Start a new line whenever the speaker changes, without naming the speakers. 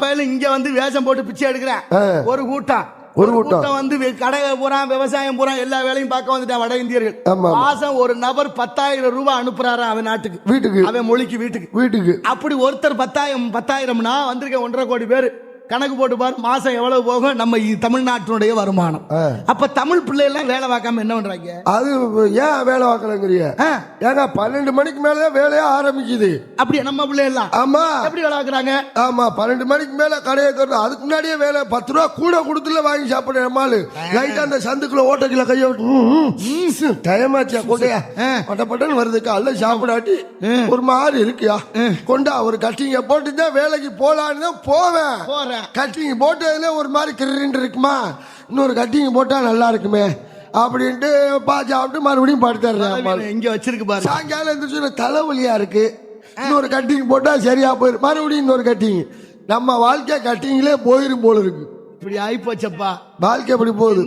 பயில இங்க வந்து வேஷம் போட்டு பிச்சை எடுக்கிறேன். ஒரு கூட்டம்.
ஒரு கூட்டம்.
வந்து கடை பூரா விவசாயம் பூரா எல்லா வேலையும் பார்க்க வந்துட்டான் வட இந்தியர்கள். மாசம் ஒரு நபர் பத்தாயிரம் ரூபாய் அனுப்புறாரு அவன் நாட்டுக்கு.
வீட்டுக்கு.
அவன் மொழிக்கு வீட்டுக்கு.
வீட்டுக்கு.
அப்படி ஒருத்தர் பத்தாயிரம் பத்தாயிரம்னா வந்திருக்க ஒன்றரை கோடி பேர். கணக்கு போட்டு பாரு மாசம் எவ்வளவு போகும் நம்ம தமிழ்நாட்டினுடைய வருமானம். அப்ப தமிழ் பிள்ளை எல்லாம் வேலை பார்க்காம என்ன பண்றாங்க?
அது ஏன் வேலை பார்க்கலங்கிறிய?
ஆ,
ஏங்க பன்னெண்டு மணிக்கு மேலதான் வேலையே ஆரம்பிக்குது.
அப்படியே நம்ம பிள்ளை எல்லாம்
ஆமா.
எப்படி வேலை பார்க்கறாங்க?
ஆமா பன்னெண்டு மணிக்கு மேல கடையை திறந்து அதுக்கு முன்னாடியே வேலை பத்து ரூபா கூட கொடுத்துல வாங்கி சாப்பிடுற நம்மாலு லைட்டா அந்த சந்துக்குள்ள ஓட்டக்குள்ள கைய விட்டு டைம் ஆச்சியா கொண்டையா பட்ட பட்டன் வருது காலைல சாப்பிடாட்டி ஒரு மாதிரி இருக்கியா? கொண்டா ஒரு கட்டிங்க போட்டு தான் வேலைக்கு போலான்னு தான் போவேன்.
போறேன்.
கட்டிங் போட்டதுல ஒரு மாதிரி கிரின்னு இருக்குமா? இன்னொரு கட்டிங் போட்டா நல்லா இருக்குமே. அப்படின்ட்டு பா சாப்பிட்டு மறுபடியும் படுத்துறேன்.
இங்க வச்சிருக்கு பாரு
சாயங்காலம் எந்திரிச்சு தலைவலியா இருக்கு. இன்னொரு கட்டிங் போட்டா சரியா போயிரு. மறுபடியும் இன்னொரு கட்டிங். நம்ம வாழ்க்கை கட்டிங்லே போயிரும் போல இருக்கு.
இப்படி ஆயி போச்சப்பா
வாழ்க்கை எப்படி போகுது?